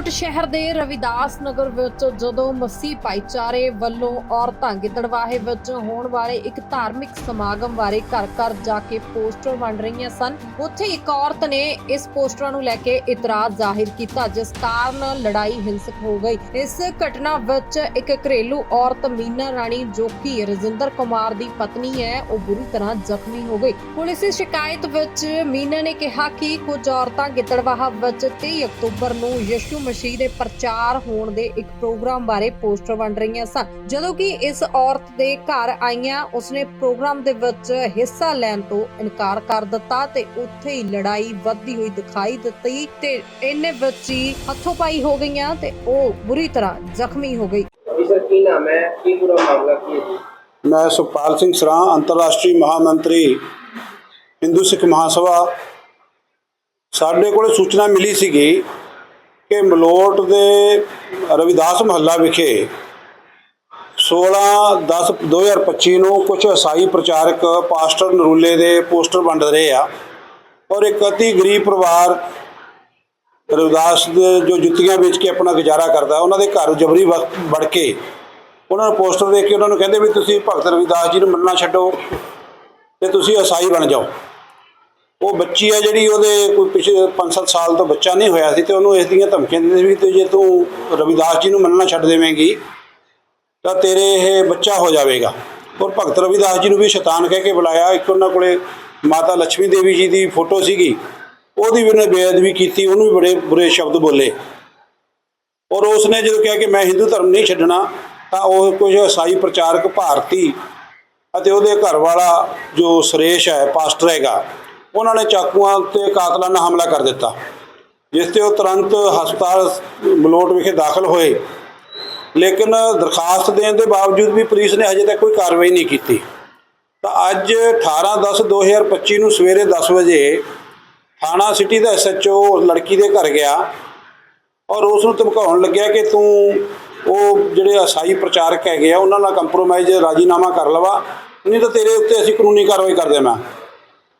ਮਲੋਟ ਸ਼ਹਿਰ ਦੇ ਰਵਿਦਾਸ ਨਗਰ ਵਿੱਚ ਜਦੋਂ ਮਸੀਹ ਭਾਈਚਾਰੇ ਵੱਲੋਂ ਔਰਤਾਂ ਗਿੱਦੜਵਾਹੇ ਵਿੱਚ ਹੋਣ ਵਾਲੇ ਇੱਕ ਧਾਰਮਿਕ ਸਮਾਗਮ ਬਾਰੇ ਘਰ ਘਰ ਜਾ ਕੇ ਪੋਸਟਰ ਵੰਡ ਰਹੀਆਂ ਸਨ, ਉੱਥੇ ਇੱਕ ਔਰਤ ਨੇ ਇਸ ਪੋਸਟਰਾਂ ਨੂੰ ਲੈ ਕੇ ਇਤਰਾਜ਼ ਜ਼ਾਹਿਰ ਕੀਤਾ, ਜਿਸ ਕਾਰਨ ਲੜਾਈ ਹਿੰਸਕ ਹੋ ਗਈ। ਇਸ ਘਟਨਾ ਵਿੱਚ ਇੱਕ ਘਰੇਲੂ ਔਰਤ ਮੀਨਾ ਰਾਣੀ, ਜੋ ਕਿ ਰਜਿੰਦਰ ਕੁਮਾਰ ਦੀ ਪਤਨੀ ਹੈ, ਉਹ ਬੁਰੀ ਤਰ੍ਹਾਂ ਜ਼ਖਮੀ ਹੋ ਗਈ। ਪੁਲਿਸ ਦੀ ਸ਼ਿਕਾਇਤ ਵਿੱਚ ਮੀਨਾ ਨੇ ਕਿਹਾ ਕਿ ਕੁਝ ਔਰਤਾਂ ਗਿੱਦੜਵਾਹਾ ਵਿੱਚ 23 ਅਕਤੂਬਰ ਨੂੰ ਯਸ਼ੂ ਮਸੀਹ ਦੇ ਪ੍ਰਚਾਰ ਹੋਣ ਦੇ ਇੱਕ ਪ੍ਰੋਗਰਾਮ ਬਾਰੇ ਪੋਸਟਰ ਵੰਡ ਰਹੀਆਂ ਸਨ। ਜਦੋਂ ਕਿ ਇਸ ਔਰਤ ਦੇ ਘਰ ਆਈਆਂ ਉਸਨੇ ਪ੍ਰੋਗਰਾਮ ਦੇ ਵਿੱਚ ਹਿੱਸਾ ਲੈਣ ਤੋਂ ਇਨਕਾਰ ਕਰ ਦਿੱਤਾ ਤੇ ਉੱਥੇ ਹੀ ਲੜਾਈ ਵੱਧਦੀ ਹੋਈ ਦਿਖਾਈ ਦਿੱਤੀ ਤੇ ਇਹਨੇ ਵਿੱਚ ਹੀ ਹੱਥੋਂ ਪਾਈ ਹੋ ਗਈਆਂ ਤੇ ਉਹ ਬੁਰੀ ਤਰ੍ਹਾਂ ਜ਼ਖਮੀ ਹੋ ਗਈ। ਅਭੀ ਸਰ ਕੀ ਨਾਮ ਹੈ? ਕੀ ਪੂਰਾ ਮਾਮਲਾ ਕੀ ਹੈ ਜੀ? ਮੈਂ ਸੁਖਪਾਲ ਸਿੰਘ ਸਰਾਂ ਅੰਤਰਰਾਸ਼ਟਰੀ ਮਹਾਮੰਤਰੀ ਹਿੰਦੂ ਸਿੱਖ ਮਹਾਸਭਾ। ਸਾਡੇ ਕੋਲ ਸੂਚਨਾ ਮਿਲੀ ਸੀਗੀ ਕਿ ਮਲੋਟ ਦੇ ਰਵਿਦਾਸ ਮਹੱਲਾ ਵਿਖੇ 16/10/2025 ਨੂੰ ਕੁਝ ਈਸਾਈ ਪ੍ਰਚਾਰਕ ਪਾਸਟਰ ਨਰੂਲੇ ਦੇ ਪੋਸਟਰ ਵੰਡ ਰਹੇ ਆ ਔਰ ਇੱਕ ਅਤੀ ਗਰੀਬ ਪਰਿਵਾਰ ਰਵਿਦਾਸ ਦੇ ਜੋ ਜੁੱਤੀਆਂ ਵੇਚ ਕੇ ਆਪਣਾ ਗੁਜ਼ਾਰਾ ਕਰਦਾ, ਉਹਨਾਂ ਦੇ ਘਰ ਜਬਰੀ ਵੜ ਕੇ ਉਹਨਾਂ ਨੂੰ ਪੋਸਟਰ ਦੇਖ ਕੇ ਉਹਨਾਂ ਨੂੰ ਕਹਿੰਦੇ ਵੀ ਤੁਸੀਂ ਭਗਤ ਰਵਿਦਾਸ ਜੀ ਨੂੰ ਮੰਨਣਾ ਛੱਡੋ ਤੇ ਤੁਸੀਂ ਈਸਾਈ ਬਣ ਜਾਓ। ਉਹ ਬੱਚੀ ਹੈ ਜਿਹੜੀ ਉਹਦੇ ਕੋਈ ਪਿਛਲੇ 5-7 ਸਾਲ ਤੋਂ ਬੱਚਾ ਨਹੀਂ ਹੋਇਆ ਸੀ ਤੇ ਉਹਨੂੰ ਇਸ ਦੀਆਂ ਧਮਕੀਆਂ ਦਿੰਦੇ ਸੀ ਵੀ ਤੇ ਜੇ ਤੂੰ ਰਵਿਦਾਸ ਜੀ ਨੂੰ ਮੰਨਣਾ ਛੱਡ ਦੇਵੇਂਗੀ, ਤਾਂ ਤੇਰੇ ਇਹ ਬੱਚਾ ਹੋ ਜਾਵੇਗਾ। ਔਰ ਭਗਤ ਰਵਿਦਾਸ ਜੀ ਨੂੰ ਵੀ ਸ਼ੈਤਾਨ ਕਹਿ ਕੇ ਬੁਲਾਇਆ। ਇੱਕ ਉਹਨਾਂ ਕੋਲੇ ਮਾਤਾ ਲక్ష్ਮੀ ਦੇਵੀ ਜੀ ਦੀ ਫੋਟੋ ਸੀਗੀ। ਉਹਦੀ ਵੀ ਉਹਨੇ ਬੇਅਦਬੀ ਕੀਤੀ, ਉਹਨੂੰ ਵੀ ਬੜੇ ਬੁਰੇ ਸ਼ਬਦ ਬੋਲੇ। ਔਰ ਉਸਨੇ ਜਦੋਂ ਕਿਹਾ ਕਿ ਮੈਂ ਹਿੰਦੂ ਧਰਮ ਨਹੀਂ ਛੱਡਣਾ, ਤਾਂ ਉਹ ਕੁਝ ਈਸਾਈ ਪ੍ਰਚਾਰਕ ਭਾਰਤੀ ਅਤੇ ਉਹਦੇ ਘਰ ਵਾਲਾ ਜੋ ਸੁਰੇਸ਼ ਹੈ, ਪਾਸਟਰ ਹੈਗਾ ਉਹਨਾਂ ਨੇ ਚਾਕੂਆਂ ਤੇ ਕਾਤਲਾਨਾ ਹਮਲਾ ਕਰ ਦਿੱਤਾ, ਜਿਸ ਤੇ ਉਹ ਤੁਰੰਤ ਹਸਪਤਾਲ ਮਲੋਟ ਵਿਖੇ ਦਾਖਲ ਹੋਏ। ਲੇਕਿਨ ਦਰਖਾਸਤ ਦੇਣ ਦੇ ਬਾਵਜੂਦ ਵੀ ਪੁਲਿਸ ਨੇ ਹਜੇ ਤੱਕ ਕੋਈ ਕਾਰਵਾਈ ਨਹੀਂ ਕੀਤੀ। ਤਾਂ ਅੱਜ 18/10/2025 ਨੂੰ ਸਵੇਰੇ 10 ਵਜੇ ਥਾਣਾ ਸਿਟੀ ਦਾ ਐਸਐਚਓ ਲੜਕੀ ਦੇ ਘਰ ਗਿਆ ਔਰ ਉਸ ਨੂੰ ਧਮਕਾਉਣ ਲੱਗਿਆ ਕਿ ਤੂੰ ਉਹ ਜਿਹੜੇ ਅਸਾਈ ਪ੍ਰਚਾਰਕ ਹੈਗੇ ਆ, ਉਹਨਾਂ ਨਾਲ ਕੰਪਰੋਮਾਈਜ਼ ਰਾਜੀਨਾਮਾ ਕਰ ਲਵਾ। ਨਹੀਂ ਤਾਂ ਤੇਰੇ ਉੱਤੇ ਅਸੀਂ ਕਾਨੂੰਨੀ ਕਾਰਵਾਈ ਕਰ ਦੇਵਾਂ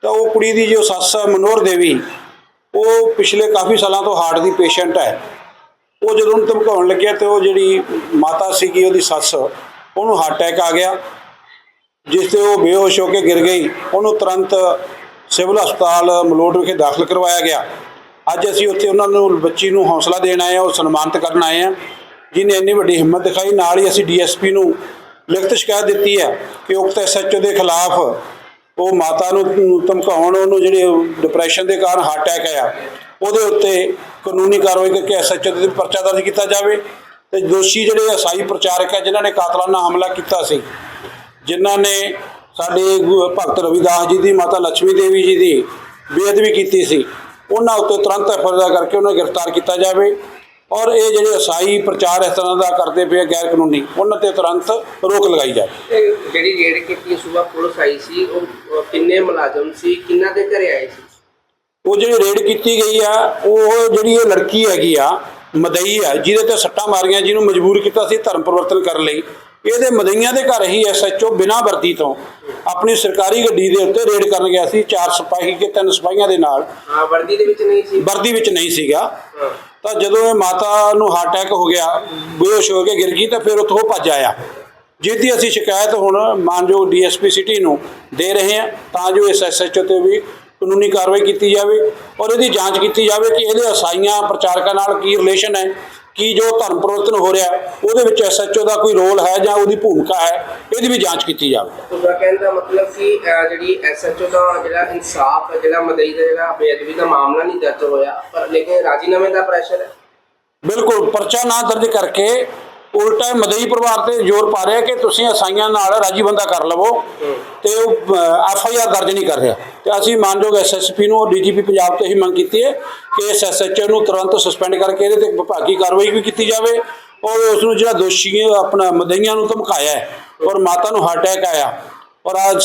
ਤਾਂ ਉਹ ਕੁੜੀ ਦੀ ਜੋ ਸੱਸ ਹੈ ਮਨੋਹਰ ਦੇਵੀ, ਉਹ ਪਿਛਲੇ ਕਾਫੀ ਸਾਲਾਂ ਤੋਂ ਹਾਰਟ ਦੀ ਪੇਸ਼ੈਂਟ ਹੈ। ਉਹ ਜਦੋਂ ਉਹਨੂੰ ਧਮਕਾਉਣ ਲੱਗਿਆ ਤੇ ਉਹ ਜਿਹੜੀ ਮਾਤਾ ਸੀਗੀ ਉਹਦੀ ਸੱਸ, ਉਹਨੂੰ ਹਾਰਟ ਅਟੈਕ ਆ ਗਿਆ, ਜਿਸ ਤੇ ਉਹ ਬੇਹੋਸ਼ ਹੋ ਕੇ ਗਿਰ ਗਈ। ਉਹਨੂੰ ਤੁਰੰਤ ਸਿਵਲ ਹਸਪਤਾਲ ਮਲੋਟ ਵਿਖੇ ਦਾਖਲ ਕਰਵਾਇਆ ਗਿਆ। ਅੱਜ ਅਸੀਂ ਉੱਥੇ ਉਹਨਾਂ ਨੂੰ, ਬੱਚੀ ਨੂੰ ਹੌਸਲਾ ਦੇਣ ਆਏ ਹਾਂ, ਉਹ ਸਨਮਾਨਿਤ ਕਰਨ ਆਏ ਹਾਂ। ਜਿਨੇ ਇੰਨੀ ਵੱਡੀ ਹਿੰਮਤ ਦਿਖਾਈ, ਨਾਲ ਹੀ ਅਸੀਂ ਡੀਐਸਪੀ ਨੂੰ ਲਿਖਤ ਸ਼ਿਕਾਇਤ ਦਿੱਤੀ ਹੈ ਕਿ ਉਕਤ ਐਸਐਚਓ ਦੇ ਖਿਲਾਫ ਉਹ ਮਾਤਾ ਨੂੰ ਧਮਕਾਉਣ, ਉਹਨੂੰ ਜਿਹੜੇ ਡਿਪਰੈਸ਼ਨ ਦੇ ਕਾਰਨ ਹਾਰਟ ਅਟੈਕ ਆਇਆ, ਉਹਦੇ ਉੱਤੇ ਕਾਨੂੰਨੀ ਕਾਰਵਾਈ ਕਰਕੇ ਐਸਐਚਓ ਦੇ ਪਰਚਾ ਦਰਜ ਕੀਤਾ ਜਾਵੇ ਤੇ ਦੋਸ਼ੀ ਜਿਹੜੇ ਅਸਾਈ ਪ੍ਰਚਾਰਕ ਹੈ ਜਿਨ੍ਹਾਂ ਨੇ ਕਾਤਲਾਨਾ ਹਮਲਾ ਕੀਤਾ ਸੀ, ਜਿਨ੍ਹਾਂ ਨੇ ਸਾਡੇ ਗੁ- ਭਗਤ ਰਵਿਦਾਸ ਜੀ ਦੀ, ਮਾਤਾ ਲక్ష్ਮੀ ਦੇਵੀ ਜੀ ਦੀ ਬੇਅਦਬੀ ਕੀਤੀ ਸੀ, ਉਹਨਾਂ ਉੱਤੇ ਤੁਰੰਤ ਐਫਆਈਆਰ ਕਰਕੇ ਉਹਨਾਂ ਨੂੰ ਗ੍ਰਿਫਤਾਰ ਕੀਤਾ ਜਾਵੇ। ਔਰ ਇਹ ਜਿਹੜੇ ਅਸਾਈ ਪ੍ਰਚਾਰ ਇਸ ਤਰ੍ਹਾਂ ਦਾ ਕਰਦੇ ਪਏ ਗੈਰ ਕਾਨੂੰਨੀ ਉਹਨਾਂ ਤੇ ਤੁਰੰਤ ਰੋਕ ਲਗਾਈ ਜਾਵੇ। ਇਹ ਜਿਹੜੀ ਰੇਡ ਕੀਤੀ ਸਵੇਰ ਪੁਲਿਸ ਆਈ ਸੀ ਉਹ ਕਿੰਨੇ ਮੁਲਾਜ਼ਮ ਸੀ ਕਿੰਨਾ ਦੇ ਘਰੇ ਆਏ ਸੀ? ਉਹ ਜਿਹੜੀ ਰੇਡ ਕੀਤੀ ਗਈ ਆ ਉਹ ਜਿਹੜੀ ਇਹ ਲੜਕੀ ਹੈਗੀ ਆ ਮਦਈ ਆ ਜਿਹਦੇ ਤੇ ਸੱਟਾਂ ਮਾਰੀਆਂ ਜਿਹਨੂੰ ਮਜਬੂਰ ਕੀਤਾ ਸੀ ਧਰਮ ਪਰਿਵਰਤਨ ਕਰਨ ਲਈ। ਇਹਦੇ ਮਦਈਆਂ ਦੇ ਘਰ ਹੀ ਐਸਐਚਓ ਬਿਨਾਂ ਵਰਦੀ ਤੋਂ ਆਪਣੀ ਸਰਕਾਰੀ ਗੱਡੀ ਦੇ ਉੱਤੇ ਰੇਡ ਕਰਨ ਗਿਆ ਸੀ ਚਾਰ ਸਿਪਾਹੀ ਕੇ ਤਿੰਨ ਸਿਪਾਹੀਆਂ ਦੇ ਨਾਲ। ਹਾਂ ਵਰਦੀ ਦੇ ਵਿੱਚ ਨਹੀਂ ਸੀ। ਵਰਦੀ ਵਿੱਚ ਨਹੀਂ ਸੀਗਾ। ਹਾਂ। ਤਾਂ ਜਦੋਂ ਇਹ ਮਾਤਾ ਨੂੰ ਹਾਰਟ ਅਟੈਕ ਹੋ ਗਿਆ, ਬੇਹੋਸ਼ ਹੋ ਕੇ ਗਿਰ ਗਈ ਤਾਂ ਫਿਰ ਉੱਥੋਂ ਉਹ ਭੱਜ ਆਇਆ। ਜਿਹਦੀ ਅਸੀਂ ਸ਼ਿਕਾਇਤ ਹੁਣ ਮਾਨਯੋਗ ਡੀਐਸਪੀ ਸਿਟੀ ਨੂੰ ਦੇ ਰਹੇ ਹਾਂ, ਤਾਂ ਜੋ ਇਸ ਐਸਐਚਓ ਤੇ ਵੀ ਕਾਨੂੰਨੀ ਕਾਰਵਾਈ ਕੀਤੀ ਜਾਵੇ ਔਰ ਇਹਦੀ ਜਾਂਚ ਕੀਤੀ ਜਾਵੇ ਕਿ ਇਹਦੇ ਅਸਾਈਆਂ ਪ੍ਰਚਾਰਕਾਂ ਨਾਲ ਕੀ ਰਿਲੇਸ਼ਨ ਹੈ। ਕੀ ਜੋ ਧਰਮ ਪਰਿਵਰਤਨ ਹੋ ਰਿਹਾ ਉਹਦੇ ਵਿੱਚ ਐਸਐਚਓ ਦਾ ਕੋਈ ਰੋਲ ਹੈ ਜਾਂ ਉਹਦੀ ਭੂਮਿਕਾ ਹੈ ਇਹਦੀ ਵੀ ਜਾਂਚ ਕੀਤੀ ਜਾਵੇ। ਉਹਦਾ ਕਹਿਣ ਦਾ ਮਤਲਬ ਕਿ ਜਿਹੜੀ ਐਸਐਚਓ ਦਾ ਜਿਹੜਾ ਇਨਸਾਫ ਹੈ ਜਿਹੜਾ ਮਦਈ ਦਾ ਜਿਹੜਾ ਬੇਅਦਬੀ ਦਾ ਮਾਮਲਾ ਨਹੀਂ ਦਰਜ ਹੋਇਆ ਪਰ ਲੇਕਿਨ ਰਾਜੀਨਾਮੇ ਦਾ ਪ੍ਰੈਸ਼ਰ ਹੈ। ਬਿਲਕੁਲ ਪਰਚਾ ਨਾ ਦਰਜ ਕਰਕੇ ਉਲਟਾ ਮਦਈ ਪਰਿਵਾਰ ਤੇ ਜ਼ੋਰ ਪਾ ਰਿਹਾ ਕਿ ਤੁਸੀਂ ਅਸਾਈਆਂ ਨਾਲ ਰਾਜੀ ਬੰਦਾ ਕਰ ਲਵੋ ਤੇ ਉਹ ਐਫ ਆਈ ਆਰ ਦਰਜ ਨਹੀਂ ਕਰ ਰਿਹਾ। ਤੇ ਅਸੀਂ ਮਾਨਯੋਗ ਐਸਐਸਪੀ ਨੂੰ ਡੀਜੀਪੀ ਪੰਜਾਬ ਤੋਂ ਹੀ ਮੰਗ ਕੀਤੀ ਹੈ ਕਿ ਇਸ ਐਸਐਚਓ ਨੂੰ ਤੁਰੰਤ ਸਸਪੈਂਡ ਕਰਕੇ ਇਹਦੇ ਤੇ ਵਿਭਾਗੀ ਕਾਰਵਾਈ ਵੀ ਕੀਤੀ ਜਾਵੇ ਔਰ ਉਸ ਨੂੰ ਜਿਹੜਾ ਦੋਸ਼ੀ ਆਪਣਾ ਮਦਈਆਂ ਨੂੰ ਧਮਕਾਇਆ ਔਰ ਮਾਤਾ ਨੂੰ ਹਾਰਟ ਅਟੈਕ ਆਇਆ। ਔਰ ਅੱਜ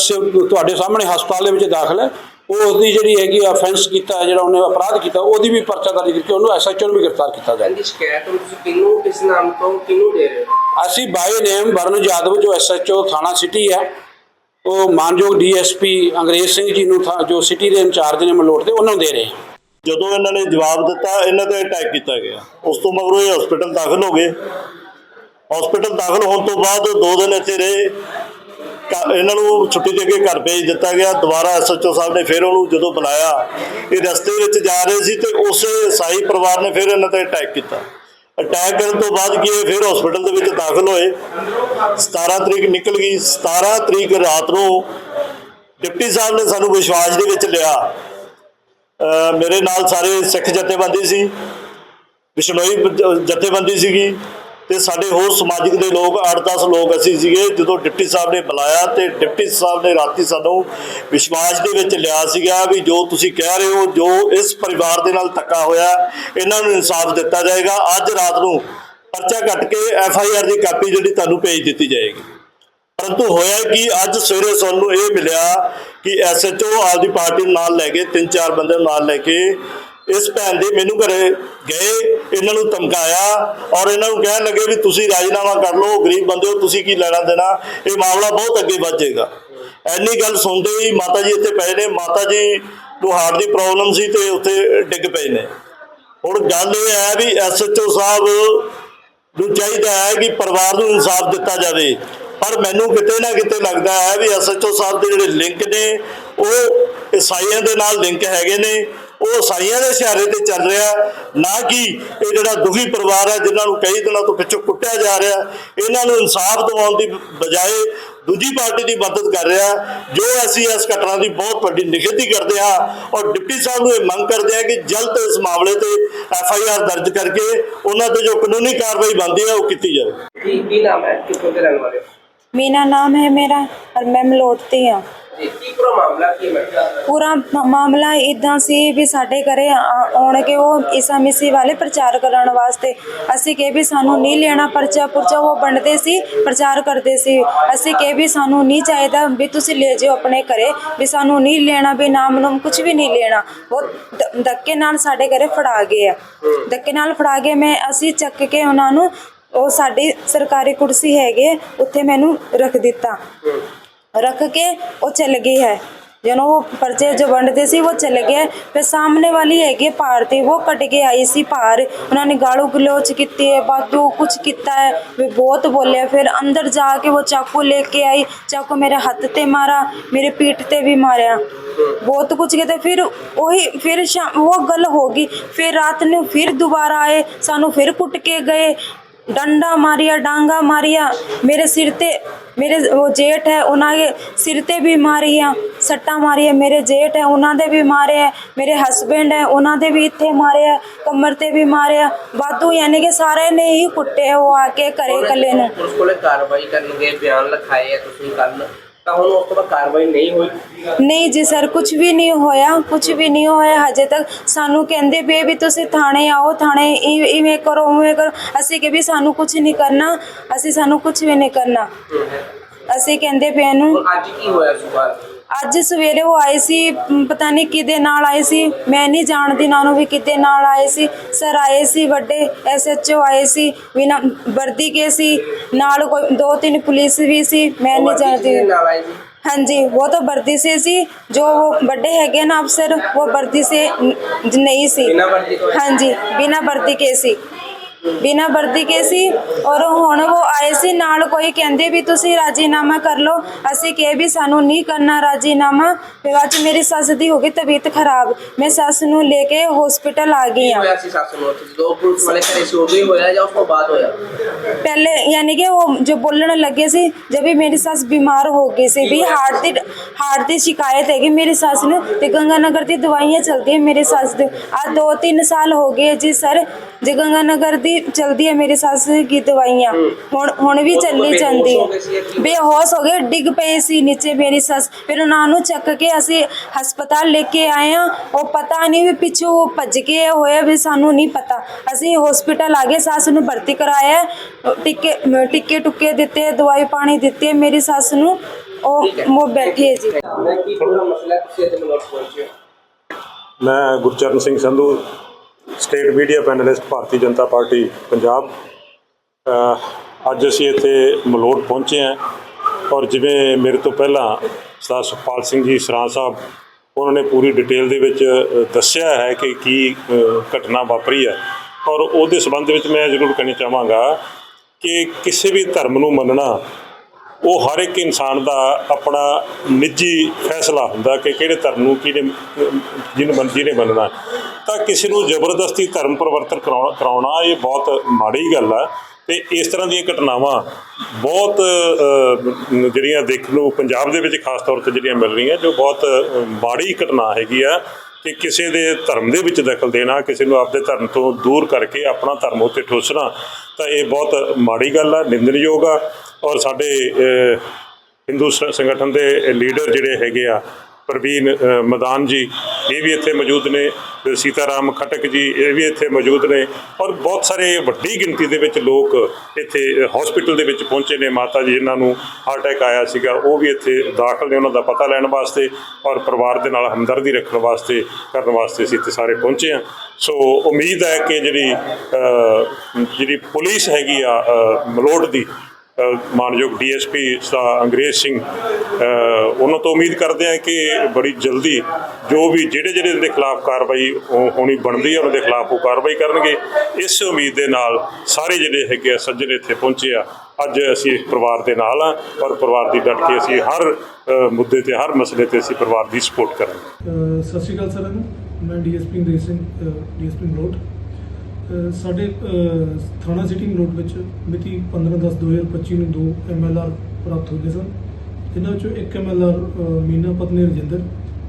ਤੁਹਾਡੇ ਸਾਹਮਣੇ ਹਸਪਤਾਲ ਦੇ ਵਿੱਚ ਦਾਖਲ ਹੈ। ਉਹ ਉਸਦੀ ਜਿਹੜੀ ਹੈਗੀ ਆਫੈਂਸ ਕੀਤਾ ਜਿਹੜਾ ਉਹਨੇ ਅਪਰਾਧ ਕੀਤਾ ਉਹਦੀ ਵੀ ਪਰਚਾ ਦਰਜ ਕਰਕੇ ਉਹਨੂੰ ਐਸਐਚਓ ਨੂੰ ਵੀ ਗ੍ਰਿਫਤਾਰ ਕੀਤਾ ਜਾਵੇ ਇਹਦੀ ਸ਼ਿਕਾਇਤ ਹੁਣ ਤੁਸੀਂ ਕਿਹਨੂੰ ਕਿਸ ਨਾਮ ਤੋਂ ਕਿਹਨੂੰ ਦੇ ਰਹੇ ਹੋ? ਅਸੀਂ ਬਾਈ ਨੇਮ ਵਰਨ ਯਾਦਵ ਜੋ ਐਸਐਚਓ ਥਾਣਾ ਸਿਟੀ ਹੈ ਉਹ ਮਾਨਯੋਗ ਡੀਐਸਪੀ ਅੰਗਰੇਜ਼ ਸਿੰਘ ਜੀ ਨੂੰ ਥਾ- ਜੋ ਸਿਟੀ ਦੇ ਇੰਚਾਰਜ ਨੇ ਮਲੋਟ ਦੇ ਉਹਨਾਂ ਨੂੰ ਦੇ ਰਹੇ ਹਾਂ। ਜਦੋਂ ਇਹਨਾਂ ਨੇ ਜਵਾਬ ਦਿੱਤਾ ਇਹਨਾਂ ਤੇ ਅਟੈਕ ਕੀਤਾ ਗਿਆ। ਉਸ ਤੋਂ ਮਗਰੋਂ ਇਹ ਹਸਪੀਟਲ ਦਾਖਲ ਹੋ ਗਏ। ਹਸਪੀਟਲ ਦਾਖਲ ਹੋਣ ਤੋਂ ਬਾਅਦ ਦੋ ਦਿਨ ਇੱਥੇ ਰਹੇ। ਇਹਨਾਂ ਨੂੰ ਛੁੱਟੀ ਦੇ ਕੇ ਘਰ ਭੇਜ ਦਿੱਤਾ ਗਿਆ। ਦੁਬਾਰਾ ਐਸਐਚਓ ਸਾਹਿਬ ਨੇ ਫਿਰ ਉਹਨੂੰ ਜਦੋਂ ਬੁਲਾਇਆ, ਇਹ ਰਸਤੇ ਵਿੱਚ ਜਾ ਰਹੇ ਸੀ ਤੇ ਉਸੇ ਸਾਈ ਪਰਿਵਾਰ ਨੇ ਫਿਰ ਇਹਨਾਂ ਤੇ ਅਟੈਕ ਕੀਤਾ। ਅਟੈਕ ਕਰਨ ਤੋਂ ਬਾਅਦ ਕੀ ਇਹ ਫਿਰ ਹਸਪੀਟਲ ਦੇ ਵਿੱਚ ਦਾਖਲ ਹੋਏ। 17 ਤਰੀਕ ਨਿਕਲ ਗਈ। 17 ਤਰੀਕ ਰਾਤ ਨੂੰ ਡਿਪਟੀ ਸਾਹਿਬ ਨੇ ਸਾਨੂੰ ਵਿਸ਼ਵਾਸ ਦੇ ਵਿੱਚ ਲਿਆ। ਮੇਰੇ ਨਾਲ ਸਾਰੇ ਸਿੱਖ ਜਥੇਬੰਦੀ ਸੀ। ਬਿਸ਼ਨੋਈ ਜਥੇਬੰਦੀ ਸੀਗੀ। ਤੇ ਸਾਡੇ ਹੋਰ ਸਮਾਜਿਕ ਦੇ ਲੋਕ 8-10 ਲੋਕ ਅਸੀਂ ਸੀਗੇ, ਜਦੋਂ ਡਿਪਟੀ ਸਾਹਿਬ ਨੇ ਬੁਲਾਇਆ ਤੇ ਡਿਪਟੀ ਸਾਹਿਬ ਨੇ ਰਾਤੀ ਸਾਨੂੰ ਵਿਸ਼ਵਾਸ ਦੇ ਵਿੱਚ ਲਿਆ ਸੀਗਾ ਵੀ ਜੋ ਤੁਸੀਂ ਕਹਿ ਰਹੇ ਹੋ, ਜੋ ਇਸ ਪਰਿਵਾਰ ਦੇ ਨਾਲ ਧੱਕਾ ਹੋਇਆ, ਇਹਨਾਂ ਨੂੰ ਇਨਸਾਫ ਦਿੱਤਾ ਜਾਏਗਾ। ਅੱਜ ਰਾਤ ਨੂੰ ਪਰਚਾ ਕੱਟ ਕੇ ਐਫ ਆਈ ਆਰ ਦੀ ਕਾਪੀ ਜਿਹੜੀ ਤੁਹਾਨੂੰ ਭੇਜ ਦਿੱਤੀ ਜਾਏਗੀ। ਪਰੰਤੂ ਹੋਇਆ ਕਿ, ਅੱਜ ਸਵੇਰੇ ਸਾਨੂੰ ਇਹ ਮਿਲਿਆ ਕਿ ਐਸਐਚਓ ਆਪਦੀ ਪਾਰਟੀ ਨੂੰ ਨਾਲ ਲੈ ਕੇ, ਤਿੰਨ ਚਾਰ ਬੰਦੇ ਨੂੰ ਨਾਲ ਲੈ ਕੇ ਇਸ ਭੈਣ ਦੇ ਮੈਨੂੰ ਘਰੇ ਗਏ, ਇਹਨਾਂ ਨੂੰ ਧਮਕਾਇਆ ਔਰ ਇਹਨਾਂ ਨੂੰ ਕਹਿਣ ਲੱਗੇ ਵੀ ਤੁਸੀਂ ਰਾਜੀਨਾਮਾ ਕਰ ਲਓ ਗਰੀਬ ਬੰਦੇ ਹੋ, ਤੁਸੀਂ ਕੀ ਲੈਣਾ ਦੇਣਾ? ਇਹ ਮਾਮਲਾ ਬਹੁਤ ਅੱਗੇ ਵੱਧ ਜਾਏਗਾ। ਐਨੀ ਗੱਲ ਸੁਣਦੇ ਹੀ ਮਾਤਾ ਜੀ ਇੱਥੇ ਪਏ ਨੇ, ਮਾਤਾ ਜੀ ਨੂੰ ਹਾਰਟ ਦੀ ਪ੍ਰੋਬਲਮ ਸੀ ਤੇ ਉੱਥੇ ਡਿੱਗ ਪਏ ਨੇ। ਹੁਣ ਗੱਲ ਇਹ ਹੈ ਵੀ ਐਸਐਚਓ ਸਾਹਿਬ ਨੂੰ ਚਾਹੀਦਾ ਹੈ ਕਿ ਪਰਿਵਾਰ ਨੂੰ ਇਨਸਾਫ ਦਿੱਤਾ ਜਾਵੇ। ਪਰ ਮੈਨੂੰ ਕਿਤੇ ਨਾ ਕਿਤੇ ਲੱਗਦਾ ਹੈ ਵੀ ਐਸਐਚਓ ਸਾਹਿਬ ਦੇ ਜਿਹੜੇ ਲਿੰਕ ਨੇ, ਉਹ ਈਸਾਈਆਂ ਦੇ ਨਾਲ ਲਿੰਕ ਹੈਗੇ ਨੇ। ਉਹ ਈਸਾਈਆਂ ਦੇ ਇਸ਼ਾਰੇ ਤੇ ਚੱਲ ਰਿਹਾ ਨਾ ਕਿ ਇਹ ਜਿਹੜਾ ਦੁਖੀ ਪਰਿਵਾਰ ਹੈ ਜਿਨ੍ਹਾਂ ਨੂੰ ਕਈ ਦਿਨਾਂ ਤੋਂ ਪਿੱਛੋਂ ਕੁੱਟਿਆ ਜਾ ਰਿਹਾ ਇਹਨਾਂ ਨੂੰ ਇਨਸਾਫ ਦਿਵਾਉਣ ਦੀ ਬਜਾਏ ਦੂਜੀ ਪਾਰਟੀ ਦੀ ਮਦਦ ਕਰ ਰਿਹਾ ਜੋ ਅਸੀਂ ਇਸ ਘਟਨਾ ਦੀ ਬਹੁਤ ਵੱਡੀ ਨਿਖੇਧੀ ਕਰਦੇ ਹਾਂ ਔਰ ਡਿਪਟੀ ਸਾਹਿਬ ਨੂੰ ਇਹ ਮੰਗ ਕਰਦੇ ਹਾਂ ਕਿ ਜਲਦ ਤੋਂ ਇਸ ਮਾਮਲੇ ਤੇ ਐਫ ਆਈ ਆਰ ਦਰਜ ਕਰਕੇ ਉਹਨਾਂ ਤੇ ਜੋ ਕਾਨੂੰਨੀ ਕਾਰਵਾਈ ਬਣਦੀ ਹੈ ਉਹ ਕੀਤੀ ਜਾਵੇ ਕੀ ਕੀ ਨਾਮ ਹੈ ਕਿੱਥੋਂ ਦੇ ਰਹਿਣ ਵਾਲੇ ਹੋ मीना नाम है मेरा और मैं ਮਲੋਟਤੀ ਹਾਂ ਜੀ ਕੀ ਪੂਰਾ ਮਾਮਲਾ ਕੀ ਹੈ ਪੂਰਾ ਮ- ਮਾਮਲਾ ਇਦਾਂ ਸੀ ਵੀ ਸਾਡੇ ਘਰੇ ਆਉਣ ਕੇ ਉਹ ਈਸਾ ਮਸੀਹ ਵਾਲੇ ਪ੍ਰਚਾਰ ਕਰਨ ਵਾਸਤੇ। ਅਸੀਂ ਕਿਹਾ ਵੀ ਸਾਨੂੰ ਨਹੀਂ ਲੈਣਾ ਪਰਚਾ ਪੁਰਚਾ ਉਹ ਵੰਡਦੇ ਸੀ ਪ੍ਰਚਾਰ ਕਰਦੇ ਸੀ। ਅਸੀਂ ਕਿਹਾ ਵੀ ਸਾਨੂੰ ਨਹੀਂ ਚਾਹੀਦਾ ਵੀ ਤੁਸੀਂ ਲੈ ਜਾਓ ਆਪਣੇ ਘਰੇ ਵੀ ਸਾਨੂੰ ਨਹੀਂ ਲੈਣਾ ਵੀ ਨਾਮ ਨੂੰ ਕੁਝ ਵੀ ਨਹੀਂ ਲੈਣਾ। ਉਹ ਧੱਕੇ ਨਾਲ ਸਾਡੇ ਘਰੇ ਫੜਾ ਗਏ ਆ। ਧੱਕੇ ਨਾਲ ਫੜਾ ਗਏ ਮੈਂ ਅਸੀਂ ਚੱਕ ਕੇ ਉਹਨਾਂ ਨੂੰ ਉਹ ਸਾਡੀ ਸਰਕਾਰੀ ਕੁਰਸੀ ਹੈਗੇ ਉੱਥੇ ਮੈਨੂੰ ਰੱਖ ਦਿੱਤਾ। ਰੱਖ ਕੇ ਉਹ ਚੱਲ ਗਈ ਹੈ। ਜਦੋਂ ਉਹ ਪਰਚੇ ਜੋ ਵੰਡਦੇ ਸੀ, ਉਹ ਚਲੇ ਗਏ। ਫਿਰ ਸਾਹਮਣੇ ਵਾਲੀ ਹੈਗੀ ਭਾਰਤੀ, ਉਹ ਕੱਟ ਕੇ ਆਈ ਸੀ ਭਾਰ। ਉਹਨਾਂ ਨੇ ਗਾਲੂ ਗਲੋਚ ਕੀਤੀ ਹੈ ਬਾਤੂ ਕੁਝ ਕੀਤਾ ਹੈ, ਵੀ ਬਹੁਤ ਬੋਲਿਆ। ਫਿਰ ਅੰਦਰ ਜਾ ਕੇ ਉਹ ਚਾਕੂ ਲੈ ਕੇ ਆਈ, ਚਾਕੂ ਮੇਰੇ ਹੱਥ ਤੇ ਮਾਰਾ, ਮੇਰੇ ਪੀਠ ਤੇ ਵੀ ਮਾਰਿਆ। ਬਹੁਤ ਕੁਝ ਕੀਤਾ। ਫਿਰ ਉਹੀ, ਫਿਰ ਸ਼ਾਮ ਉਹ ਗੱਲ ਹੋ ਗਈ। ਫਿਰ ਰਾਤ ਨੂੰ ਫਿਰ ਦੁਬਾਰਾ ਆਏ, ਸਾਨੂੰ ਫਿਰ ਕੁੱਟ ਕੇ ਗਏ। ਡੰਡਾ ਮਾਰਿਆ, ਡਾਂਗਾ ਮਾਰਿਆ, ਮੇਰੇ ਸਿਰ ਤੇ, ਮੇਰੇ ਉਹ ਜੇਠ ਹੈ, ਉਹਨਾਂ ਦੇ ਸਿਰ ਤੇ ਵੀ ਮਾਰੀ ਆ ਸੱਟਾਂ ਮਾਰੀਆਂ, ਮੇਰੇ ਜੇਠ ਹੈ, ਉਹਨਾਂ ਦੇ ਵੀ ਮਾਰੇ ਹੈ, ਮੇਰੇ ਹਸਬੈਂਡ ਹੈ, ਉਹਨਾਂ ਦੇ ਵੀ ਇੱਥੇ ਮਾਰੇ ਹੈ, ਕਮਰ ਤੇ ਵੀ ਮਾਰਿਆ ਵਾਧੂ ਯਾਨੀ ਕਿ ਸਾਰੇ ਨੇ ਹੀ ਕੁੱਟੇ ਉਹ ਆ ਕੇ ਘਰੇ ਇਕੱਲੇ ਨੂੰ। ਪੁਲਿਸ ਕੋਲੇ ਕਾਰਵਾਈ ਕਰਨਗੇ ਬਿਆਨ ਲਿਖਾਏ ਆ ਤੁਸੀਂ ਕੱਲ ਤਾਂ ਹੁਣ ਉਸ ਤੋਂ ਬਾਅਦ ਕਾਰਵਾਈ ਨਹੀਂ ਹੋਈ? ਨਹੀਂ ਜੀ ਸਰ ਕੁਝ ਵੀ ਨਹੀਂ ਹੋਇਆ ਕੁਝ ਵੀ ਨਹੀਂ ਹੋਇਆ। ਹਜੇ ਤੱਕ ਸਾਨੂੰ ਕਹਿੰਦੇ ਪਏ ਵੀ ਤੁਸੀਂ ਥਾਣੇ ਆਓ ਥਾਣੇ ਇ- ਇਵੇਂ ਕਰੋ ਉਵੇਂ ਕਰੋ। ਅਸੀਂ ਕਿ ਵੀ ਸਾਨੂੰ ਕੁਝ ਨਹੀਂ ਕਰਨਾ ਅਸੀਂ ਸਾਨੂੰ ਕੁਝ ਵੀ ਨਹੀਂ ਕਰਨਾ। ਅਸੀਂ ਕਹਿੰਦੇ ਪਏ ਨੂੰ ਹੁਣ ਅੱਜ ਕੀ ਹੋਇਆ ਸੁਬਾਹ ਅੱਜ ਸਵੇਰੇ ਉਹ ਆਏ ਸੀ ਮ, ਪਤਾ ਨਹੀਂ ਕਿਹਦੇ ਨਾਲ ਆਏ ਸੀ ਮੈਂ ਨਹੀਂ ਜਾਣਦੀ ਨਾ ਨੂੰ ਵੀ ਕਿਹਦੇ ਨਾਲ ਆਏ ਸੀ ਸਰ ਆਏ ਸੀ ਵੱਡੇ ਐਸਐਚਓ ਆਏ ਸੀ ਬਿਨਾ ਵਰਦੀ ਕੇ ਸੀ ਨਾਲ ਕੋਈ ਦੋ ਤਿੰਨ ਪੁਲਿਸ ਵੀ ਸੀ ਮੈਂ ਨਹੀਂ ਜਾਣਦੀ ਨਾਲ ਆਏ ਜੀ हाँ जी वो तो वर्दी से सी जो वो बड़े हैगे ना अफसर वो वर्दी से न- नहीं सी ਬਿਨਾਂ ਵਰਦੀ ਤੋਂ हाँ जी बिना वर्दी के सी ਬਿਨਾ ਵਰਦੀ ਕੇ ਸੀ ਔਰ ਹੁਣ ਉਹ ਆਏ ਸੀ ਨਾਲ ਕੋਈ ਕਹਿੰਦੇ ਵੀ ਤੁਸੀਂ ਰਾਜੀਨਾਮਾ ਕਰ ਲਓ ਅਸੀਂ ਕਿਹਾ ਵੀ ਸਾਨੂੰ ਨਹੀਂ ਕਰਨਾ ਰਾਜੀਨਾਮਾ ਫਿਰ ਬਾਅਦ 'ਚ ਮੇਰੀ ਸੱਸ ਦੀ ਹੋ ਗਈ ਤਬੀਅਤ ਖਰਾਬ ਮੈਂ ਸੱਸ ਨੂੰ ਲੈ ਕੇ ਹਸਪੀਟਲ ਆ ਗਈ ਕੀ ਹਾਂ ਹੋਇਆ ਸੀ ਸੱਸ ਨੂੰ ਉੱਥੇ ਜਦੋਂ ਪੁਲਿਸ ਵਾਲੇ ਘਰੇ ਸੀ ਉਹ ਵੀ ਹੋਇਆ ਜਾਂ ਉਸ ਤੋਂ ਬਾਅਦ ਹੋਇਆ पहले यानी कि वो जो बोलने लगे सी जब भी मेरी सास बीमार हो गई सी भी हार्ट दी हार्ट दी शिकायत है कि मेरी सास ने ते गंगानगर दी दवाइयां चलती है मेरी सास दी आज दो तीन साल हो गए जी सर ਜੇ ਗੰਗਾਨਗਰ ਦੀ ਚਲਦੀ ਹੈ ਮੇਰੀ ਸੱਸ ਕੀ ਦਵਾਈਆਂ? ਹੁਣ ਹੁਣ ਵੀ ਚੱਲੀ ਜਾਂਦੀ ਹੈ। ਬੇਹੋਸ਼ ਹੋ ਗਏ ਡਿੱਗ ਪਏ ਸੀ ਨੀਚੇ ਮੇਰੀ ਸੱਸ। ਫਿਰ ਉਹਨਾਂ ਨੂੰ ਚੱਕ ਕੇ ਅਸੀਂ ਹਸਪਤਾਲ ਲੈ ਕੇ ਆਏ ਆ ਉਹ ਪਤਾ ਨਹੀਂ ਵੀ ਪਿੱਛੋਂ ਭੱਜ ਕੇ ਹੋਇਆ ਵੀ ਸਾਨੂੰ ਨਹੀਂ ਪਤਾ। ਅਸੀਂ ਹਸਪੀਟਲ ਆ ਗਏ ਸੱਸ ਨੂੰ ਭਰਤੀ ਕਰਾਇਆ। ਟਿੱਕੇ ਟਿੱਕੇ ਟੁੱਕੇ ਦਿੱਤੇ ਦਵਾਈ ਪਾਣੀ ਦਿੱਤੇ ਮੇਰੀ ਸੱਸ ਨੂੰ। ਉਹ ਮੋ ਬੈਠੇ ਜੀ। ਮੈਂ Gurcharan Singh Sandhu state media panellist Bharatiya Janata Party Punjab ਅੱਜ ਅਸੀਂ ਇੱਥੇ ਮਲੋਟ ਪਹੁੰਚੇ ਹਾਂ ਔਰ ਜਿਵੇਂ ਮੇਰੇ ਤੋਂ ਪਹਿਲਾਂ ਸਰਦਾਰ ਸੁਖਪਾਲ ਸਿੰਘ ਜੀ ਸਰਾਂ ਸਾਹਿਬ, ਉਹਨਾਂ ਨੇ ਪੂਰੀ ਡਿਟੇਲ ਦੇ ਵਿੱਚ ਦੱਸਿਆ ਹੈ ਕਿ ਕੀ ਘਟਨਾ ਵਾਪਰੀ ਹੈ। ਔਰ ਉਹਦੇ ਸੰਬੰਧ ਵਿੱਚ ਮੈਂ ਜ਼ਰੂਰ ਕਹਿਣਾ ਚਾਹਾਂਗਾ ਕਿ ਕਿਸੇ ਵੀ ਧਰਮ ਨੂੰ ਮੰਨਣਾ ਉਹ ਹਰ ਇੱਕ ਇਨਸਾਨ ਦਾ ਆਪਣਾ ਨਿੱਜੀ ਫੈਸਲਾ ਹੁੰਦਾ ਕਿ ਕਿਹੜੇ ਧਰਮ ਨੂੰ ਕਿਹਨੇ ਜਿਹਨੂੰ ਮੰਨ ਜਿਹਨੇ ਮੰਨਣਾ। ਤਾਂ ਕਿਸੇ ਨੂੰ ਜ਼ਬਰਦਸਤੀ ਧਰਮ ਪਰਿਵਰਤਨ ਕਰਾਉਣਾ ਕਰਾਉਣਾ ਇਹ ਬਹੁਤ ਮਾੜੀ ਗੱਲ ਆ। ਤੇ ਇਸ ਤਰ੍ਹਾਂ ਦੀਆਂ ਘਟਨਾਵਾਂ ਬਹੁਤ ਜਿਹੜੀਆਂ ਦੇਖ ਲਓ ਪੰਜਾਬ ਦੇ ਵਿੱਚ ਖਾਸ ਤੌਰ ਤੇ ਜਿਹੜੀਆਂ ਮਿਲ ਰਹੀਆਂ ਜੋ ਬਹੁਤ ਅ, ਮਾੜੀ ਘਟਨਾ ਹੈਗੀ ਆ ਕਿ ਕਿਸੇ ਦੇ ਧਰਮ ਦੇ ਵਿੱਚ ਦਖਲ ਦੇਣਾ ਕਿਸੇ ਨੂੰ ਆਪਦੇ ਧਰਮ ਤੋਂ ਦੂਰ ਕਰਕੇ ਆਪਣਾ ਧਰਮ ਉੱਤੇ ਠੋਸਣਾ ਤਾਂ ਇਹ ਬਹੁਤ ਮਾੜੀ ਗੱਲ ਆ ਨਿੰਦਣਯੋਗ ਆ। ਔਰ ਸਾਡੇ ਹਿੰਦੂ ਸੰਗਠਨ ਦੇ ਲੀਡਰ ਜਿਹੜੇ ਹੈਗੇ ਆ ਪ੍ਰਵੀਨ ਮਦਾਨ ਜੀ ਇਹ ਵੀ ਇੱਥੇ ਮੌਜੂਦ ਨੇ। ਸੀਤਾਰਾਮ ਖਟਕ ਜੀ ਇਹ ਵੀ ਇੱਥੇ ਮੌਜੂਦ ਨੇ। ਔਰ ਬਹੁਤ ਸਾਰੇ ਵੱਡੀ ਗਿਣਤੀ ਦੇ ਵਿੱਚ ਲੋਕ ਇੱਥੇ ਹਸਪੀਟਲ ਦੇ ਵਿੱਚ ਪਹੁੰਚੇ ਨੇ। ਮਾਤਾ ਜੀ ਜਿਨ੍ਹਾਂ ਨੂੰ ਹਾਰਟ ਅਟੈਕ ਆਇਆ ਸੀਗਾ ਉਹ ਵੀ ਇੱਥੇ ਦਾਖਲ ਨੇ ਉਹਨਾਂ ਦਾ ਪਤਾ ਲੈਣ ਵਾਸਤੇ ਔਰ ਪਰਿਵਾਰ ਦੇ ਨਾਲ ਹਮਦਰਦੀ ਰੱਖਣ ਵਾਸਤੇ ਕਰਨ ਵਾਸਤੇ ਅਸੀਂ ਇੱਥੇ ਸਾਰੇ ਪਹੁੰਚੇ ਆ ਸੋ ਉਮੀਦ ਹੈ ਕਿ ਜਿਹੜੀ ਜਿਹੜੀ ਪੁਲਿਸ ਹੈਗੀ ਆ ਅ, ਮਲੋਟ ਦੀ ਮਾਨਯੋਗ ਡੀਐਸਪੀ ਸਾ ਅੰਗਰੇਜ਼ ਸਿੰਘ ਉਹਨਾਂ ਤੋਂ ਉਮੀਦ ਕਰਦੇ ਹਾਂ ਕਿ ਬੜੀ ਜਲਦੀ ਜੋ ਵੀ ਜਿਹੜੇ ਜਿਹੜੇ ਦੇ ਖਿਲਾਫ ਕਾਰਵਾਈ ਹੋ- ਹੋਣੀ ਬਣਦੀ ਹੈ ਉਹਨਾਂ ਦੇ ਖਿਲਾਫ ਉਹ ਕਾਰਵਾਈ ਕਰਨਗੇ। ਇਸ ਉਮੀਦ ਦੇ ਨਾਲ ਸਾਰੇ ਜਿਹੜੇ ਹੈਗੇ ਆ ਸੱਜਣ ਇੱਥੇ ਪਹੁੰਚੇ ਆ। ਅੱਜ ਅਸੀਂ ਇਸ ਪਰਿਵਾਰ ਦੇ ਨਾਲ ਆ ਔਰ ਪਰਿਵਾਰ ਦੀ ਡਟ ਕੇ ਅਸੀਂ ਹਰ ਮੁੱਦੇ ਤੇ ਹਰ ਮਸਲੇ ਤੇ ਅਸੀਂ ਪਰਿਵਾਰ ਦੀ ਸਪੋਰਟ ਕਰਾਂਗੇ। ਸਤਿ ਸ਼੍ਰੀ ਅਕਾਲ ਸਾਰਿਆਂ ਨੂੰ। ਮੈਂ ਡੀਐਸਪੀ ਅੰਗਰੇਜ਼ ਸਿੰਘ ਡੀਐਸਪੀ ਮਲੋਟ। ਅ, ਸਾਡੇ ਥਾਣਾ ਸਿਟੀ ਮਲੋਟ ਵਿੱਚ ਮਿਤੀ 15/10/2025 ਨੂੰ ਦੋ ਐਮਐਲਆਰ ਪ੍ਰਾਪਤ ਹੋਏ ਸਨ। ਇਹਨਾਂ ਵਿੱਚੋਂ ਇੱਕ ਐਮਐਲਆਰ ਮੀਨਾ ਪਤਨੀ ਰਜਿੰਦਰ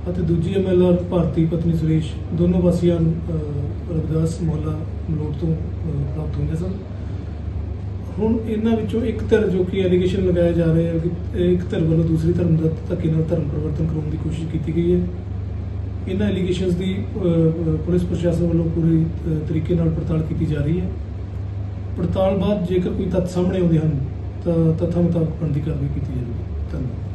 ਅਤੇ ਦੂਜੀ ਐਮਐਲਆਰ ਭਾਰਤੀ ਪਤਨੀ ਸੁਰੇਸ਼, ਦੋਨੋਂ ਵਾਸੀਆਂ ਨੂੰ ਰਵਿਦਾਸ ਮੁਹੱਲਾ ਮਲੋਟ ਤੋਂ ਪ੍ਰਾਪਤ ਹੋਏ ਸਨ। ਹੁਣ ਇਹਨਾਂ ਵਿੱਚੋਂ ਇੱਕ ਧਿਰ ਜੋ ਕਿ ਐਲੀਗੇਸ਼ਨ ਲਗਾਇਆ ਜਾ ਰਿਹਾ ਹੈ ਕਿ ਇੱਕ ਧਿਰ ਵੱਲੋਂ ਦੂਸਰੀ ਧਰਮ ਦਾ ਧੱਕੇ ਨਾਲ ਧਰਮ ਪਰਿਵਰਤਨ ਕਰਾਉਣ ਦੀ ਕੋਸ਼ਿਸ਼ ਕੀਤੀ ਗਈ ਹੈ। ਇਹਨਾਂ ਐਲੀਗੇਸ਼ਨਸ ਦੀ ਪੁਲਿਸ ਪ੍ਰਸ਼ਾਸਨ ਵੱਲੋਂ ਪੂਰੀ ਤਰੀਕੇ ਨਾਲ ਪੜਤਾਲ ਕੀਤੀ ਜਾ ਰਹੀ ਹੈ। ਪੜਤਾਲ ਬਾਅਦ ਜੇਕਰ ਕੋਈ ਤੱਥ ਸਾਹਮਣੇ ਆਉਂਦੇ ਹਨ, ਤਾਂ ਤੱਥਾਂ ਮੁਤਾਬਕ ਬਣਦੀ ਕਾਰਵਾਈ ਕੀਤੀ ਜਾਵੇਗੀ। ਧੰਨਵਾਦ।